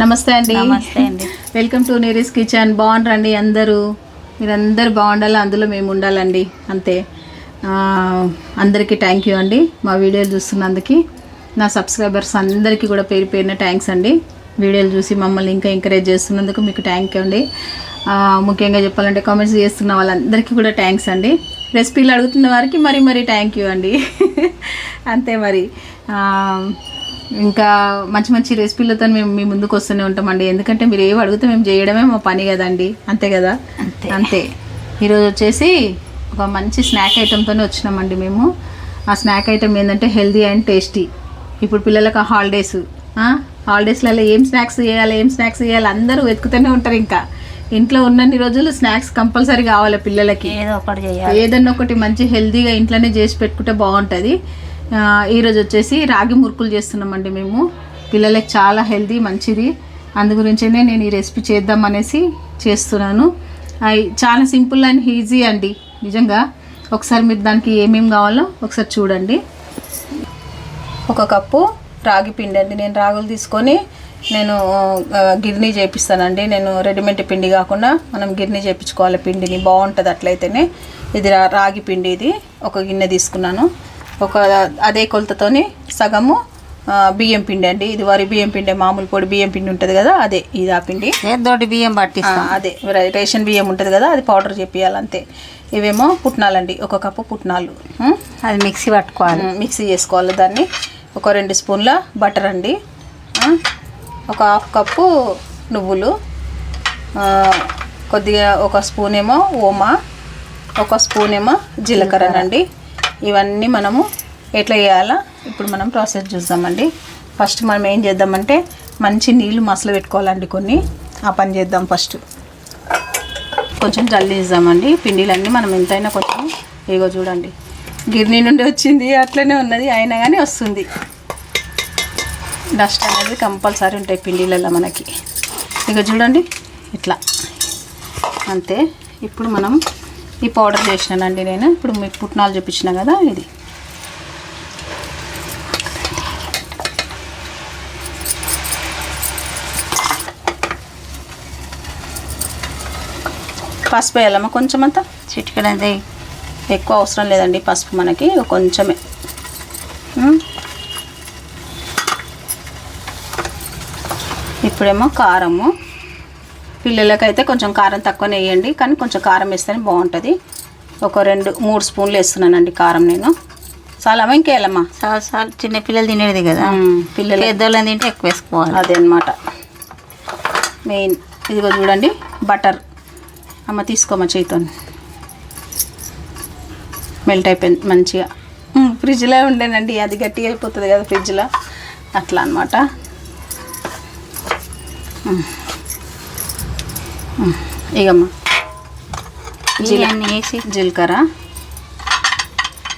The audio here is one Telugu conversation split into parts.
నమస్తే అండి. నమస్తే అండి. వెల్కమ్ టు నీరీస్ కిచెన్ బాగుండ్రండి అందరూ? మీరందరూ బాగుండాలి? అందులో మేము ఉండాలండి. అంతే. అందరికీ థ్యాంక్ యూ అండి. మా వీడియోలు చూస్తున్నందుకు. నా సబ్స్క్రైబర్స్ అందరికీ కూడా పేరు పేరున థ్యాంక్స్ అండి. వీడియోలు చూసి మమ్మల్ని ఇంకా ఎంకరేజ్ చేస్తున్నందుకు మీకు థ్యాంక్ యూ అండి. ముఖ్యంగా చెప్పాలంటే కామెంట్స్ చేస్తున్న వాళ్ళందరికీ కూడా థ్యాంక్స్ అండి. రెసిపీలు అడుగుతున్న వారికి మరి మరి థ్యాంక్ యూ అండి. అంతే మరి. ఇంకా మంచి మంచి రెసిపీలతో మేము మీ ముందుకు వస్తూనే ఉంటామండి. ఎందుకంటే మీరు ఏవి అడిగితే మేము చేయడమే మా పని కదండి. అంతే కదా? అంతే. ఈరోజు వచ్చేసి ఒక మంచి స్నాక్ ఐటెంతోనే వచ్చినామండి మేము. ఆ స్నాక్ ఐటెం ఏంటంటే హెల్దీ అండ్ టేస్టీ. ఇప్పుడు పిల్లలకు హాలిడేస్. హాలిడేస్లలో ఏం స్నాక్స్ చేయాలి ఏం స్నాక్స్ చేయాలి? అందరూ వెతుకుతూనే ఉంటారు ఇంకా. ఇంట్లో ఉన్నన్ని రోజులు స్నాక్స్ కంపల్సరీ కావాలి పిల్లలకి. ఏదన్నా ఒకటి మంచి హెల్తీగా ఇంట్లోనే చేసి పెట్టుకుంటే బాగుంటుంది. ఈరోజు వచ్చేసి రాగి మురుకులు చేస్తున్నామండి మేము. పిల్లలకి చాలా హెల్దీ మంచిది. అందు గురించినే నేను ఈ రెసిపీ చేద్దాం అనేసి చేస్తున్నాను. అవి చాలా సింపుల్ అండ్ ఈజీ అండి. నిజంగా ఒకసారి మీరు దానికి ఏమేమి కావాలో ఒకసారి చూడండి. ఒక కప్పు రాగి పిండి అండి. నేను రాగులు తీసుకొని నేను గిర్నీ చేపిస్తానండి. నేను రెడీమేడ్ పిండి కాకుండా మనం గిర్నీ చేపించుకోవాలి. పిండిని బాగుంటుంది అట్లయితేనే. ఇది రాగి పిండి ఇది. ఒక గిన్నె తీసుకున్నాను. ఒక అదే కొలతతోని సగము బియ్యం పిండి అండి. ఇది వరి బియ్యం పిండి మామూలు పొడి బియ్యం పిండి ఉంటుంది కదా అదే ఇది ఆ పిండి. దొడ్డి బియ్యం ఆ, పట్టిస్తాం అదే. రేషన్ బియ్యం ఉంటుంది కదా అది పౌడర్ చేపియాలి అంతే ఇవేమో పుట్నాలండి ఒక కప్పు పుట్నాలు? అది మిక్సీ పట్టుకోవాలి. మిక్సీ చేసుకోవాలి దాన్ని. ఒక రెండు స్పూన్ల బటర్ అండి. ఒక హాఫ్ కప్పు నువ్వులు. కొద్దిగా ఒక స్పూన్ ఏమో ఓమా. ఒక స్పూన్ ఏమో జీలకర్రనండి ఇవన్నీ మనము ఎట్లా చేయాలా? ఇప్పుడు మనం ప్రాసెస్ చూద్దామండి. ఫస్ట్ మనం ఏం చేద్దామంటే మంచి నీళ్ళు మసలు పెట్టుకోవాలండి కొన్ని. ఆ పని చేద్దాం ఫస్ట్. కొంచెం జల్లిద్దామండి పిండిలన్నీ మనం ఎంతైనా కొంచెం ఇగో చూడండి. గిర్నీ నుండి వచ్చింది అట్లనే ఉన్నది అయినా కానీ వస్తుంది. డస్ట్ అనేది కంపల్సరీ ఉంటాయి పిండిలలో మనకి. ఇక చూడండి. ఇట్లా. అంతే. ఇప్పుడు మనం ఈ పౌడర్ చేసినానండి నేను. ఇప్పుడు మీకు పుట్నాలు చూపించిన కదా ఇది. పసుపు వేయాలమ్మా కొంచెం అంతా చిటికడంతే ఎక్కువ అవసరం లేదండి పసుపు మనకి కొంచెమే. ఇప్పుడేమో కారము. పిల్లలకైతే కొంచెం కారం తక్కువనే వేయండి కానీ కొంచెం కారం వేస్తేనే బాగుంటుంది. ఒక రెండు మూడు స్పూన్లు వేస్తున్నానండి కారం నేను. చాలా ఇంకేయాలమ్మా చాలా చాలా చిన్న పిల్లలు తినేది కదా. పిల్లలు. పెద్దోళ్ళని తింటే ఎక్కువ వేసుకోవాలి. అదే అనమాట మెయిన్ ఇదిగో చూడండి బటర్. అమ్మ తీసుకోమ్మ చేతితో మెల్ట్ అయిపోయింది మంచిగా. ఫ్రిడ్జ్లో ఉండేనండి అది గట్టిగా అయిపోతుంది కదా ఫ్రిడ్జ్లో. అట్లా అనమాట ఇగమ్మా. ఇవన్నీ వేసి. జీలకర్ర.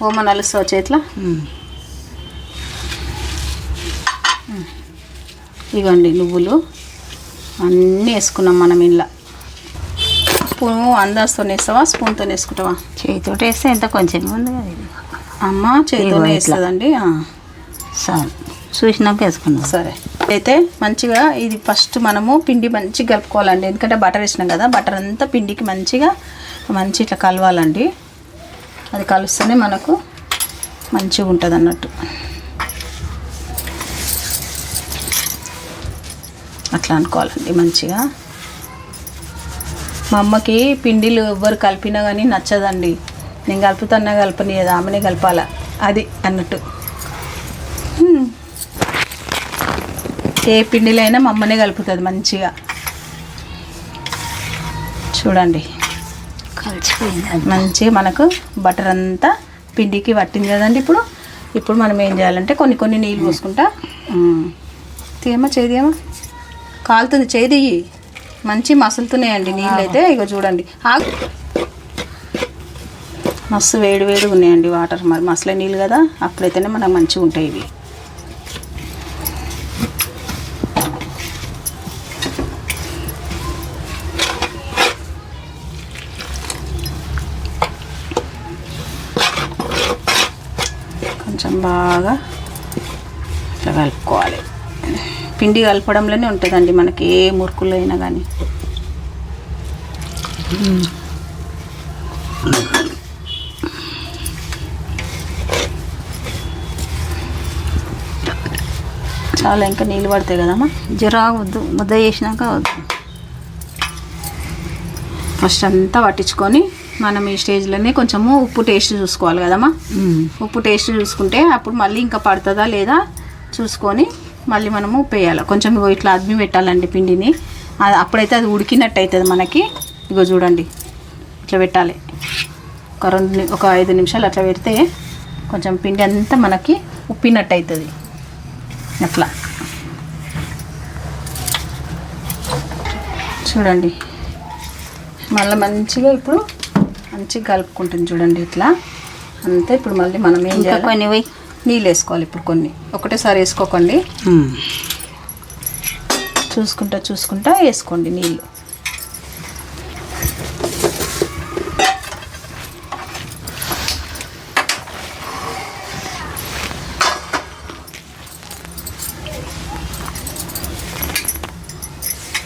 ఓమ నలుస్తావు చేతిలో. ఇగోండి నువ్వులు. అన్నీ వేసుకున్నాం మనం ఇలా స్పూన్ అందాజతో వేస్తావా? స్పూన్తో వేసుకుంటావా? చేతితో వేస్తే ఎంత కొంచెం ఉంది కదా. అమ్మ చేతితోనే ఇట్లా. వేస్తుందండి. చాలు చూసినాక వేసుకున్నాం సరే. అయితే మంచిగా ఇది ఫస్ట్ మనము పిండి మంచిగా కలుపుకోవాలండి. ఎందుకంటే బటర్ వేసినాం కదా బటర్ అంతా పిండికి మంచిగా మంచి ఇట్లా కలవాలండి. అది కలుస్తేనే మనకు మంచిగా ఉంటుంది అన్నట్టు. అట్లా అనుకోవాలండి మంచిగా. మా అమ్మకి పిండిలు ఎవ్వరు కలిపినా కానీ నచ్చదండి. నేను కలుపుతున్నా కలపనియదు ఆమెనే కలపాల? అది అన్నట్టు. ఏ పిండిలైనా మా అమ్మనే కలుపుతుంది మంచిగా. చూడండి. కలిసిపోయింది. మంచిగా మనకు బటర్ అంతా పిండికి పట్టింది కదండి ఇప్పుడు. ఇప్పుడు మనం ఏం చేయాలంటే కొన్ని కొన్ని నీళ్ళు పోసుకుంటా. తీయమ్మా చేదియమ్మా కాలుతుంది చేది మంచి మసులుతున్నాయండి నీళ్ళు అయితే ఇక చూడండి మస్తు వేడి వేడిగా ఉన్నాయండి వాటర్. మరి మసలే నీళ్ళు కదా. అప్పుడైతేనే మనకు మంచిగా ఉంటాయి ఇవి. బాగా ఇట్లా కలుపుకోవాలి. పిండి కలపడంలోనే ఉంటుందండి మనకి ఏ మురుకులు అయినా కానీ చాలా ఇంకా నీళ్ళు పడతాయి కదమ్మా. జరా వద్దు ముద్ద చేసినాక వద్దు. ఫస్ట్ అంతా పట్టించుకొని మనం ఈ స్టేజ్లోనే కొంచెము ఉప్పు టేస్ట్ చూసుకోవాలి కదమ్మా. ఉప్పు టేస్ట్ చూసుకుంటే అప్పుడు మళ్ళీ ఇంకా పడుతుందా లేదా చూసుకొని మళ్ళీ మనము ఉప్పు వేయాలి కొంచెం ఇగో ఇట్లా అద్మి పెట్టాలండి పిండిని. అప్పుడైతే అది ఉడికినట్టు అవుతుంది మనకి. ఇగో చూడండి. ఇట్లా పెట్టాలి. ఒక రెండు ఒక ఐదు నిమిషాలు అట్లా పెడితే కొంచెం పిండి అంతా మనకి ఉప్పినట్టు అవుతుంది అట్లా. చూడండి. మళ్ళీ మంచిగా ఇప్పుడు మంచిగా కలుపుకుంటుంది చూడండి ఇట్లా. అంతే ఇప్పుడు మళ్ళీ మనం ఏం చేయాలి? కొన్ని నీళ్ళు వేసుకోవాలి ఇప్పుడు కొన్ని. ఒకటేసారి వేసుకోకండి. చూసుకుంటా చూసుకుంటా వేసుకోండి నీళ్ళు.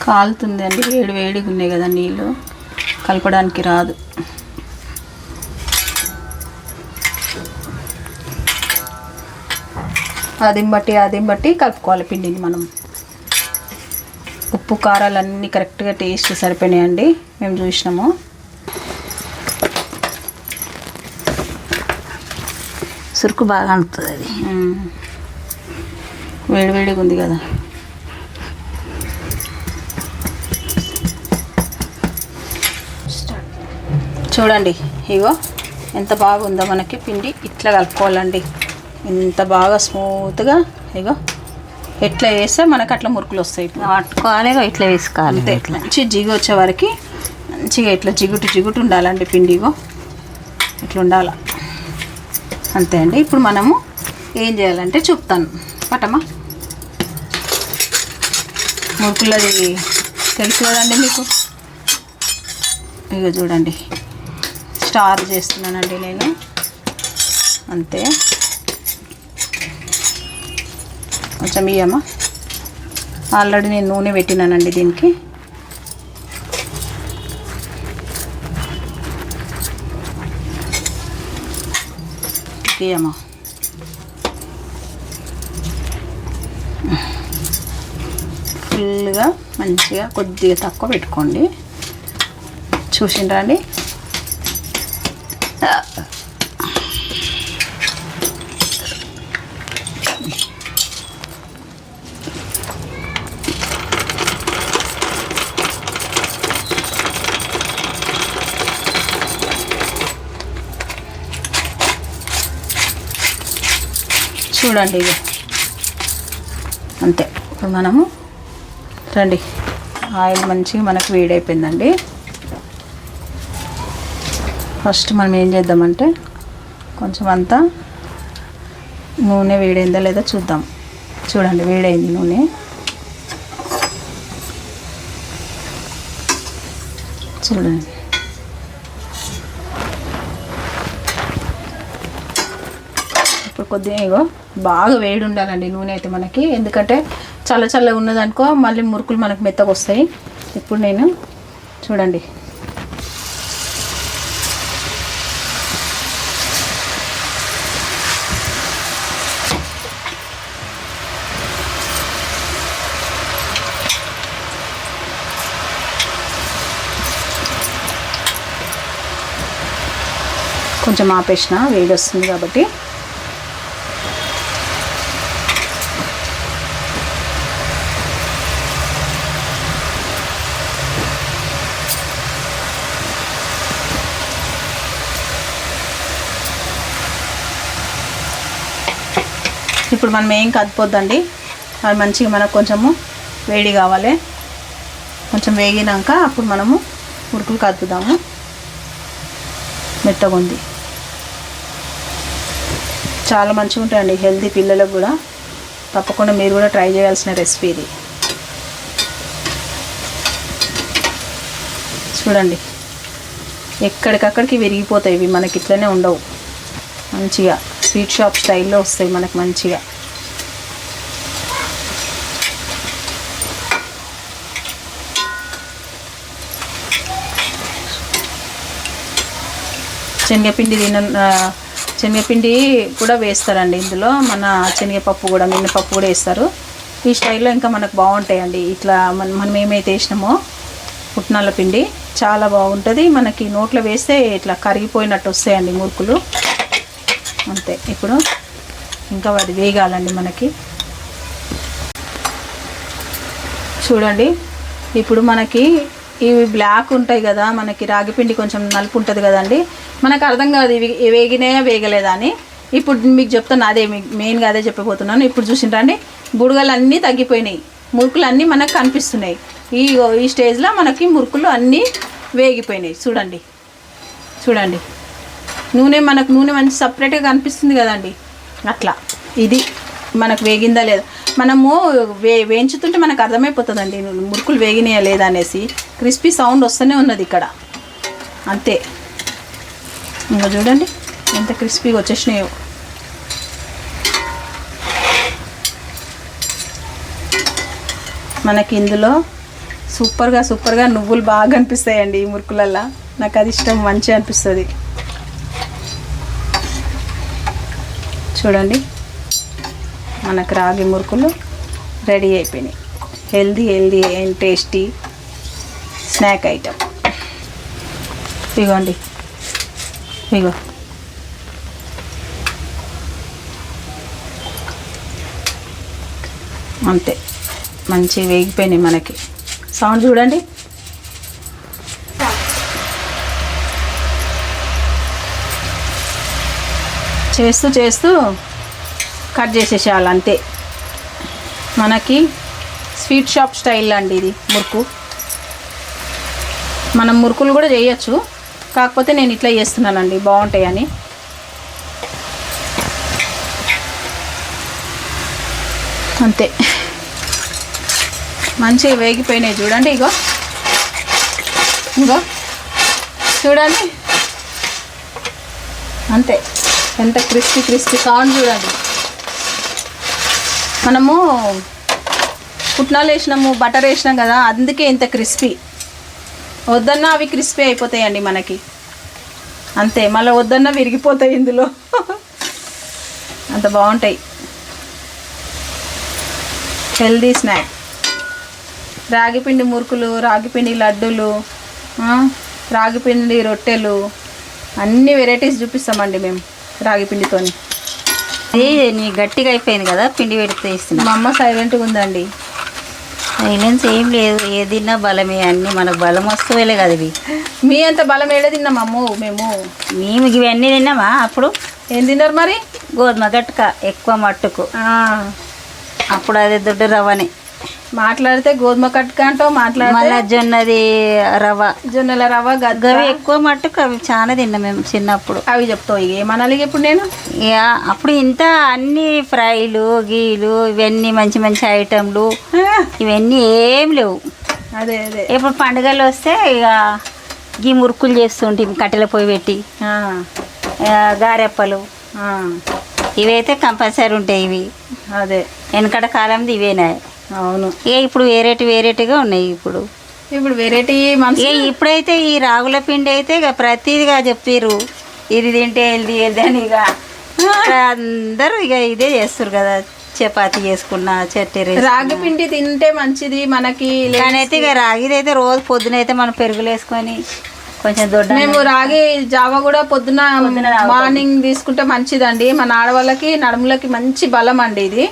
కాలుతుంది అండి వేడి వేడిగా ఉన్నాయి కదా నీళ్ళు. కలపడానికి రాదు. అదిం బట్టి అదిం బట్టి కలుపుకోవాలి పిండిని మనం. ఉప్పు కారాలు అన్నీ కరెక్ట్గా టేస్ట్ సరిపోయినాయండి. మేము చూసినాము. సురుకు బాగా అంటుంది అది. వేడివేడిగా ఉంది కదా. చూడండి ఇగో ఎంత బాగుందో మనకి పిండి ఇట్లా కలుపుకోవాలండి. ఎంత బాగా స్మూత్గా ఇగో ఎట్లా వేస్తే మనకు అట్లా మురుకులు వస్తాయి పట్టుకోవాలి ఇట్లా వేసుకోవాలి అంతే. ఇట్లా. మంచి జిగు వచ్చే వరకు మంచిగా ఇట్లా జిగుటు జిగుటు ఉండాలండి పిండిగో ఇట్లా ఉండాల. అంతే అండి. ఇప్పుడు మనము ఏం చేయాలంటే చూపుతాను. పటమా? మురుకులది తెలుసు కదండి మీకు? ఇక చూడండి. స్టార్ చేస్తున్నానండి నేను. అంతే. కొంచెం ఇయ్యమా ఆల్రెడీ నేను నూనె పెట్టినానండి దీనికి. ఇయ్యమా ఫుల్గా మంచిగా కొద్దిగా తక్కువ పెట్టుకోండి. చూసిండ్రా చూడండి ఇక అంతే. ఇప్పుడు మనము రండి. ఆయిల్ మంచిగా మనకు వేడైపోయిందండి. ఫస్ట్ మనం ఏం చేద్దామంటే కొంచెం అంతా నూనె వేడైందా లేదా చూద్దాం. చూడండి వేడైంది నూనె. చూడండి. కొద్దిగా ఇగో బాగా వేడి ఉండాలండి నూనె అయితే మనకి. ఎందుకంటే చల్ల చల్లగా ఉన్నదనుకో మళ్ళీ మురుకులు మనకు మెత్తగా వస్తాయి ఇప్పుడు నేను చూడండి. కొంచెం ఆపేసిన వేడి వస్తుంది కాబట్టి. ఇప్పుడు మనం ఏం కదిపోద్దండి? అవి మంచిగా మనకు కొంచెము వేడి కావాలి. కొంచెం వేగినాక అప్పుడు మనము ఉడుకులు కదుపుదాము. మెత్తగా ఉంది. చాలా మంచిగా ఉంటాయండి హెల్తీ పిల్లలకు కూడా. తప్పకుండా మీరు కూడా ట్రై చేయాల్సిన రెసిపీ ఇది. చూడండి. ఎక్కడికక్కడికి విరిగిపోతాయి ఇవి మనకి ఇట్లనే ఉండవు. మంచిగా. స్వీట్ షాప్ స్టైల్లో వస్తాయి మనకు మంచిగా. శనగపిండి తిన శనగపిండి కూడా వేస్తారండి ఇందులో. మన శనగపప్పు కూడా మినపప్పు కూడా వేస్తారు. ఈ స్టైల్లో ఇంకా మనకు బాగుంటాయండి. ఇట్లా మనం మనం ఏమైతే వేసినామో పుట్నాల పిండి చాలా బాగుంటుంది. మనకి నోట్లో వేస్తే ఇట్లా కరిగిపోయినట్టు వస్తాయండి మురుకులు. అంతే. ఇప్పుడు ఇంకా అది వేగాలండి మనకి. చూడండి ఇప్పుడు మనకి ఇవి బ్లాక్ ఉంటాయి కదా మనకి రాగిపిండి కొంచెం నలుపు ఉంటుంది కదండి. మనకు అర్థం కాదు ఇవి ఇవి వేగలేదా అని. ఇప్పుడు మీకు చెప్తాను అదే మెయిన్గా అదే చెప్పబోతున్నాను. ఇప్పుడు చూసింటండి బుడగలు అన్నీ తగ్గిపోయినాయి. మురుకులు అన్నీ మనకు కనిపిస్తున్నాయి. ఈ ఈ స్టేజ్లో మనకి మురుకులు అన్నీ వేగిపోయినాయి. చూడండి చూడండి. నూనె మనకు నూనె మంచి సపరేట్గా కనిపిస్తుంది కదండి. అట్లా. ఇది మనకు వేగిందా లేదా? మనము వే వేయించుతుంటే మనకు అర్థమైపోతుందండి. మురుకులు వేగినాయా లేదా అనేసి. క్రిస్పీ సౌండ్ వస్తూనే ఉన్నది ఇక్కడ. అంతే. ఇంకా చూడండి. ఎంత క్రిస్పీగా వచ్చేసినాయో. మనకి ఇందులో సూపర్గా సూపర్గా నువ్వులు బాగా అనిపిస్తాయండి ఈ మురుకులల్లో. నాకు అది ఇష్టం మంచిగా అనిపిస్తుంది. చూడండి. మనకు రాగి మురుకులు రెడీ అయిపోయినాయి. Healthy healthy and tasty snack item. ఇగోండి. ఇగో. అంతే. మంచి వేగిపోయినాయి మనకి. సౌండ్ చూడండి. చేస్తూ చేస్తూ కట్ చేసేసేయాలి అంతే. మనకి స్వీట్ షాప్ స్టైల్ అండి ఇది మురుకు. మనం మురుకులు కూడా చేయొచ్చు. కాకపోతే నేను ఇట్లా చేస్తున్నానండి బాగుంటాయని. అంతే. మంచిగా వేగిపోయినాయి చూడండి ఇగో. ఇగో. చూడండి. అంతే. ఎంత క్రిస్పీ క్రిస్పీ కార్న్ చూడండి. మనము పుట్నాలు వేసినాము బటర్ వేసినాం కదా అందుకే ఇంత క్రిస్పీ. వద్దన్నా అవి క్రిస్పీ అయిపోతాయండి మనకి. అంతే మళ్ళీ వద్దన్నా విరిగిపోతాయి ఇందులో. అంత బాగుంటాయి. హెల్దీ స్నాక్ రాగిపిండి మురుకులు రాగిపిండి లడ్డూలు రాగిపిండి రొట్టెలు అన్ని వెరైటీస్ చూపిస్తామండి మేము. రాగిపిండితోని ఇది నీ గట్టిగా అయిపోయింది కదా పిండి పెడితే ఇస్తున్నా మా అమ్మ సైలెంట్గా ఉందండి. సైలెన్స్ ఏం లేదు ఏ తిన్నా బలమే అన్ని మనకు బలం వస్తువులే కదా ఇవి. మీ అంత బలం ఏడే తిన్నాం అమ్ము మేము. మేము ఇవన్నీ తిన్నామా అప్పుడు? ఏం తిన్నారు మరి? గోధుమ గట్టుక ఎక్కువ మట్టుకు. అప్పుడు అది దొడ్డు రవ్వని. మాట్లాడితే గోధుమ కట్టుక అంటావు మాట్లాడితే జొన్నది రవ్వ. జొన్నల రవ్వ అవి ఎక్కువ మట్టుకు అవి చాలా తిన్నాం మేము చిన్నప్పుడు. అవి చెప్తావు ఇక ఏమనాలి ఇక ఇప్పుడు నేను? ఇక అప్పుడు ఇంత అన్ని ఫ్రైలు గీలు ఇవన్నీ మంచి మంచి ఐటెంలు ఇవన్నీ ఏం లేవు. అదే అదే. ఇప్పుడు పండుగలు వస్తే ఇక గీ మురుకులు చేస్తుంటే కట్టెల పొయ్యి పెట్టి. ఆ, ఆ, గారెప్పలు. ఆ, ఇవైతే కంపల్సరీ ఉంటాయి ఇవి. అదే. వెనకట కాలంది ఇవేనా అవును. ఇక ఇప్పుడు వేరేటి వేరేటిగా ఉన్నాయి ఇప్పుడు. ఇప్పుడు వెరైటీ మనసు ఇక ఇప్పుడైతే ఈ రాగుల పిండి అయితే ఇక ప్రతిదిగా చెప్పారు ఇది తింటే హెల్దీ హెల్దీ అని ఇక అందరూ ఇక ఇదే చేస్తారు కదా. చపాతి చేసుకున్న చట్నీ రాగి పిండి తింటే మంచిది మనకి లే- కానీ అయితే ఇక రాగిది అయితే రోజు పొద్దున అయితే మనం పెరుగులు వేసుకొని కొంచెం దొడ్డ మేము రాగి జావ కూడా పొద్దున మార్నింగ్ తీసుకుంటే మంచిదండి. మన ఆడవాళ్ళకి నడుములకి మంచి బలం అండి ఇది.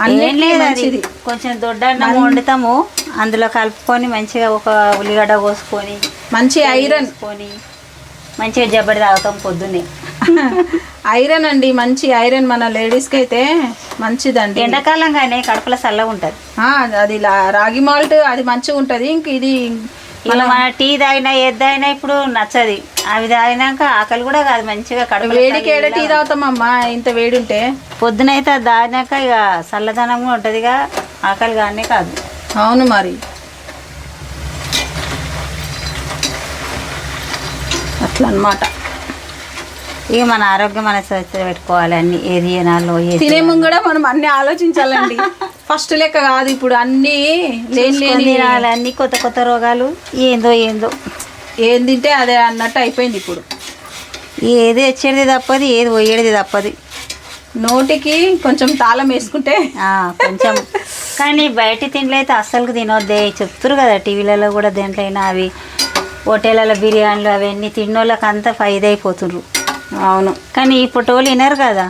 మంచిది. కొంచెం దొడ్డ అన్నం వండుతాము. అందులో కలుపుకొని మంచిగా ఒక ఉల్లిగడ్డ కోసుకొని మంచి ఐరన్. వేసుకొని మంచిగా జబ్బడి తాగుతాం పొద్దున్నే. ఐరన్ అండి మంచి ఐరన్ మన లేడీస్కి అయితే మంచిదండి. ఎండాకాలం కానీ కడుపులో చల్లగా ఉంటుంది అది రాగి మాల్ట్ అది మంచిగా ఉంటుంది ఇంక ఇది ఇలా మన టీ తాగినా ఏది తాగినా ఇప్పుడు నచ్చది. అవి తాగినాక ఆకలి కూడా కాదు మంచిగా కడుపు వేడికి ఏడ టీ తాగుతామమ్మా ఇంత వేడి ఉంటే పొద్దునైతే అది తాగినాక ఇక చల్లదనంగా ఉంటుందిగా ఆకలి కానీ కాదు. అవును మరి. అట్లా అన్నమాట ఇక మన ఆరోగ్యం మన చేతిలో పెట్టుకోవాలి అన్ని ఏది తినే ముందు కూడా మనం అన్ని ఆలోచించాలండి. ఫస్ట్ లెక్క కాదు ఇప్పుడు అన్ని లేని లేని అన్ని కొత్త కొత్త రోగాలు. ఏందో ఏందో. ఏం తింటే అదే అన్నట్టు అయిపోయింది ఇప్పుడు. ఏది తెచ్చేది తప్పది ఏది పోయేది తప్పది. నోటికి కొంచెం తాళం వేసుకుంటే. కొంచెం. కానీ బయట తిండ్లు అయితే అస్సలు తినొద్దే. చెప్తురు కదా టీవీలలో కూడా దేంట్లో అయినా అవి హోటళ్ళలో బిర్యానీలు అవన్నీ తిన్నోళ్ళకి అంతా ఫైదా అయిపోతుండ్రు అవును. కానీ ఇప్పుడు వాళ్ళు వినరు కదా.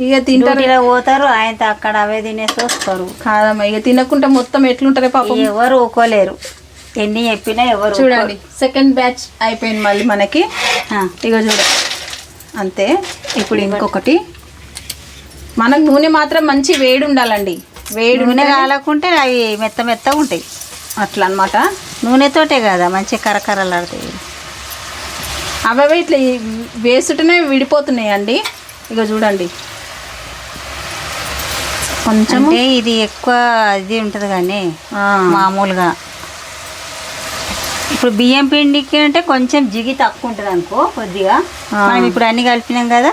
ఇక తింటారు. డ్యూటీలో పోతారు ఆయన అక్కడ అవే తినేసి వస్తారు. కాదమ్మా ఇక తినకుండా మొత్తం ఎట్లుంటారే పాపం? ఎవరు ఊకోలేరు ఎన్ని చెప్పినా ఎవరు చూడండి సెకండ్ బ్యాచ్ అయిపోయింది మళ్ళీ మనకి. ఇక చూడ. అంతే. ఇప్పుడు ఇంకొకటి. మనకు నూనె మాత్రం మంచి వేడి ఉండాలండి. వేడి నూనె కాలకుంటే అవి మెత్త మెత్తగా ఉంటాయి. అట్లా అనమాట నూనెతోటే కదా మంచి కరకరలాడతాయి. అవే ఇట్లా వేసుటనే విడిపోతున్నాయి అండి ఇక చూడండి. కొంచెం అంటే ఇది ఎక్కువ ఇది ఉంటుంది కానీ మామూలుగా. ఇప్పుడు బియ్యం పిండికి అంటే కొంచెం జిగి తక్కువ ఉంటుంది అనుకో కొద్దిగా. మనం ఇప్పుడు అన్ని కలిపినాం కదా.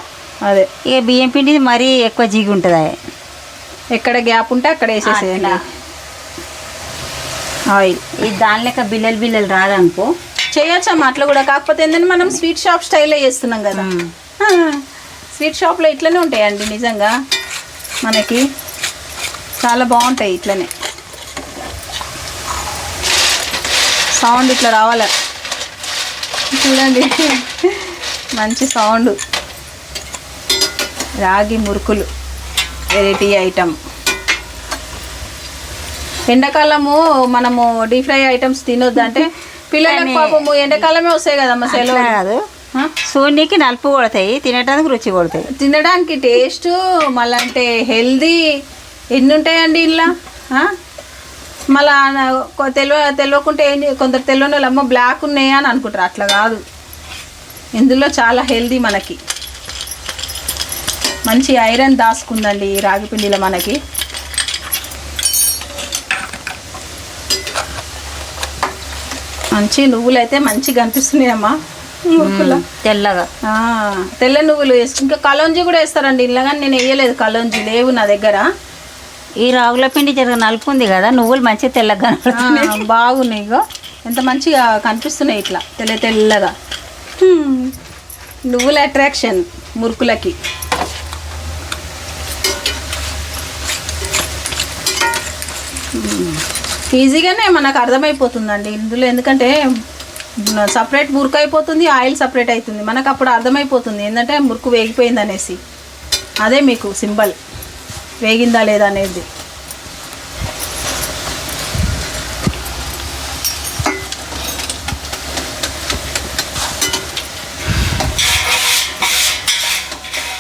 అదే. ఇక బియ్యం పిండి మరీ ఎక్కువ జిగి ఉంటుంది ఎక్కడ గ్యాప్ ఉంటే అక్కడ వేసేసేయండి. ఆయిల్ ఇది దాని లెక్క బిల్లలు బిల్లలు రాదనుకో. చేయొచ్చమ్మా అట్లా కూడా. కాకపోతే ఏంటంటే మనం స్వీట్ షాప్ స్టైల్లో చేస్తున్నాం కదా. స్వీట్ షాప్లో ఇట్లనే ఉంటాయండి నిజంగా మనకి. చాలా బాగుంటాయి ఇట్లనే. సౌండ్ ఇట్లా రావాలి. చూడండి. మంచి సౌండ్. రాగి మురుకులు. Variety item. ఎండాకాలము మనము డీప్ ఫ్రై ఐటమ్స్ తినొద్దు అంటే పిల్లలకు పాపము ఎండాకాలమే వస్తాయి కదమ్మా సెలవు కాదు. సూర్యునికి నలుపు కొడతాయి తినడానికి రుచి కొడతాయి. తినడానికి టేస్ట్ మళ్ళీ అంటే హెల్దీ ఎన్ని ఉంటాయండి ఇలా మళ్ళా తెలివ తెలియకుంటే ఏం కొందరు తెలియని వాళ్ళు అమ్మ బ్లాక్ ఉన్నాయా అని అనుకుంటారు. అట్లా కాదు. ఇందులో చాలా హెల్దీ మనకి. మంచి ఐరన్ దాసుకుందండి ఈ రాగి పిండిలో మనకి. మంచి నువ్వులు అయితే మంచిగా కనిపిస్తున్నాయమ్మా మురుకుల్లో. తెల్లగా. తెల్ల నువ్వులు వేసి ఇంకా కలోంజీ కూడా వేస్తారండి ఇలా కానీ నేను వేయలేదు కలోంజీ లేవు నా దగ్గర. ఈ రాగుల పిండి జరగ నలుపు ఉంది కదా నువ్వులు మంచిగా తెల్లగా బాగున్నాయి ఇగో. ఎంత మంచిగా కనిపిస్తున్నాయి ఇట్లా తెల్ల తెల్లగా. నువ్వుల అట్రాక్షన్ మురుకులకి. ఈజీగానే మనకు అర్థమైపోతుందండి ఇందులో ఎందుకంటే సపరేట్ మురుకు అయిపోతుంది ఆయిల్ సపరేట్ అవుతుంది మనకు అప్పుడు అర్థమైపోతుంది ఏంటంటే మురుకు వేగిపోయింది అనేసి అదే మీకు సింబల్. వేగిందా లేదా అనేది.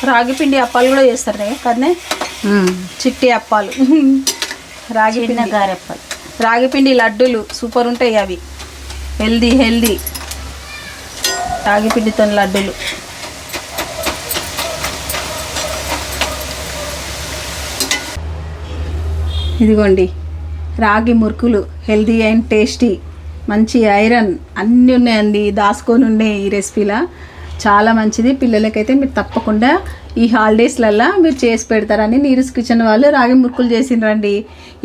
రాగి పిండి అప్పాలు కూడా చేస్తారు కదనే. చిట్టి అప్పాలు. రాగి పిండి. గారెప్పలు రాగి పిండి లడ్డూలు సూపర్ ఉంటాయి అవి. హెల్దీ హెల్దీ రాగి పిండితో లడ్డూలు. ఇదిగోండి రాగి మురుకులు హెల్దీ అండ్ టేస్టీ మంచి ఐరన్ అన్నీ ఉన్నాయండి దాచుకొని ఉన్నాయి ఈ రెసిపీలా. చాలా మంచిది పిల్లలకైతే మీరు తప్పకుండా ఈ హాలిడేస్లల్లా మీరు చేసి పెడతారని నీరస్ కిచెన్ వాళ్ళు రాగి మురుకులు చేసిండ్రండి.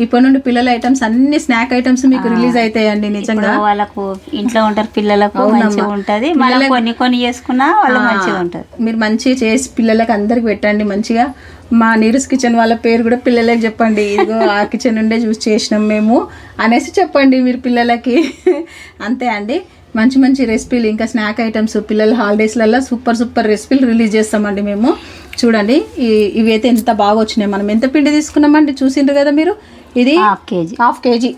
ఇప్పటి నుండి పిల్లల ఐటమ్స్ అన్ని స్నాక్ ఐటమ్స్ మీకు రిలీజ్ అవుతాయండి నిజంగా. వాళ్ళకు ఇంట్లో ఉంటారు పిల్లలకు ఉంటది. కొన్ని కొన్ని చేసుకున్నా వాళ్ళు మంచిగా ఉంటది. మీరు మంచిగా చేసి పిల్లలకి అందరికి పెట్టండి మంచిగా. మా నీరస్ కిచెన్ వాళ్ళ పేరు కూడా పిల్లలకి చెప్పండి. ఇదిగో ఆ కిచెన్ నుండే చూసి చేసినాం మేము అనేసి చెప్పండి మీరు పిల్లలకి. అంతే అండి. మంచి మంచి రెసిపీలు ఇంకా స్నాక్ ఐటమ్స్ పిల్లల హాలిడేస్లలో సూపర్ సూపర్ రెసిపీలు రిలీజ్ చేస్తామండి మేము. చూడండి ఈ ఇవి అయితే ఎంత బాగా వచ్చినాయి. మనం ఎంత పిండి తీసుకున్నామండి చూసిండ్రు కదా మీరు? ఇది హాఫ్ కేజీ. Half KG.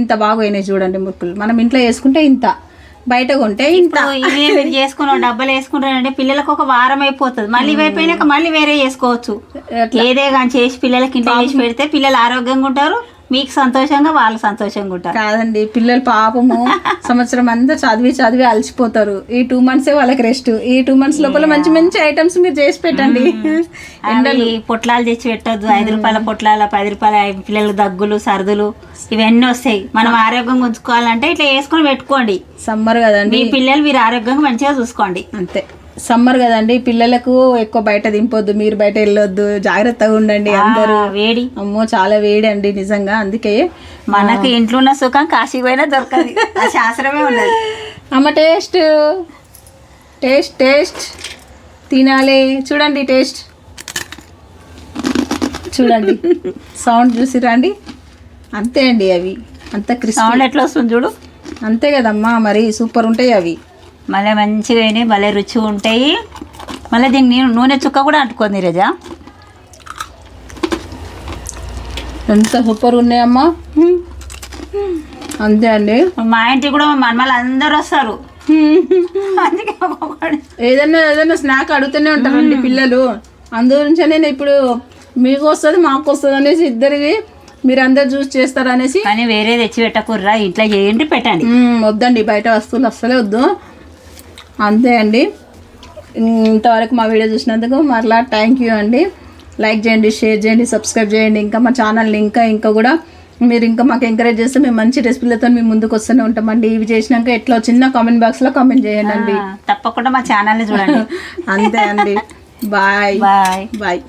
ఇంత బాగా అయినాయి చూడండి మురుకులు. మనం ఇంట్లో వేసుకుంటే ఇంత. బయట కొంటే ఇంత. మీరు చేసుకున్న డబ్బలు వేసుకుంటారంటే పిల్లలకు ఒక వారం అయిపోతుంది. మళ్ళీ అయిపోయినాక మళ్ళీ వేరే చేసుకోవచ్చు. ఏదే కానీ చేసి పిల్లలకి ఇంట్లో చేసి పెడితే పిల్లలు ఆరోగ్యంగా ఉంటారు. మీకు సంతోషంగా వాళ్ళు సంతోషంగా ఉంటారు. కాదండి పిల్లలు పాపము. సంవత్సరం అంతా చదివి చదివి అలసిపోతారు. ఈ టూ మంత్సే వాళ్ళకి రెస్ట్ ఈ టూ మంత్స్ లోపల మంచి మంచి ఐటమ్స్ మీరు చేసి పెట్టండి. పొట్లాలు తెచ్చి పెట్టొద్దు. ఐదు రూపాయల పొట్లాల పది రూపాయల పిల్లలకు దగ్గులు సర్దులు ఇవన్నీ వస్తాయి. మనం ఆరోగ్యంగా ఉంచుకోవాలంటే ఇట్లా వేసుకొని పెట్టుకోండి. సమ్మర్ కదండి. మీ పిల్లలు మీరు ఆరోగ్యంగా మంచిగా చూసుకోండి. అంతే. సమ్మర్ కదండి పిల్లలకు ఎక్కువ బయట దింపొద్దు మీరు బయట వెళ్ళొద్దు జాగ్రత్తగా ఉండండి అందరూ. వేడి. అమ్మో చాలా వేడి అండి నిజంగా అందుకే. మనకు ఇంట్లో ఉన్న సుఖం కాశీ పోయినా దొరకదు. శాస్త్రమే ఉన్నది అమ్మ టేస్ట్. Taste taste. తినాలి. చూడండి టేస్ట్. చూడండి. సౌండ్ చూసి రండి. అంతే అండి అవి. అంత క్రిస్పీ. సౌండ్ ఎట్లా వస్తుంది చూడు. అంతే కదమ్మా మరి సూపర్ ఉంటాయి అవి. మళ్ళీ మంచిగా అయినాయి భలే రుచి ఉంటాయి. మళ్ళీ దీనికి నేను నూనె చుక్క కూడా అంటుకుంది రజా. ఎంత సూపర్ ఉన్నాయమ్మా అంతే అండి. మా ఇంటికి కూడా మనమలు అందరూ వస్తారు. ఏదైనా ఏదైనా స్నాక్ అడుగుతూనే ఉంటారండి పిల్లలు. అందుగురించే నేను ఇప్పుడు మీకు వస్తుంది మాకు వస్తుంది అనేసి ఇద్దరికి మీరు అందరు చూస్ చేస్తారు అనేసి కానీ వేరే తెచ్చి పెట్టకుర్రా ఇంట్లో చేయండి పెట్టండి. వద్దండి బయట వస్తువులు అస్సలే వద్దు. అంతే అండి. ఇంతవరకు మా వీడియో చూసినందుకు మరలా థ్యాంక్ యూ అండి. లైక్ చేయండి షేర్ చేయండి సబ్స్క్రైబ్ చేయండి. ఇంకా మా ఛానల్ని ఇంకా ఇంకా కూడా మీరు ఇంకా మాకు ఎంకరేజ్ చేస్తే మేము మంచి రెసిపీలతో మేము ముందుకు వస్తూనే ఉంటామండి. ఇవి చేసినాక ఎట్లా చిన్న కామెంట్ బాక్స్లో కామెంట్ చేయండి. తప్పకుండా మా ఛానల్ని చూడండి. అంతే అండి. Bye bye bye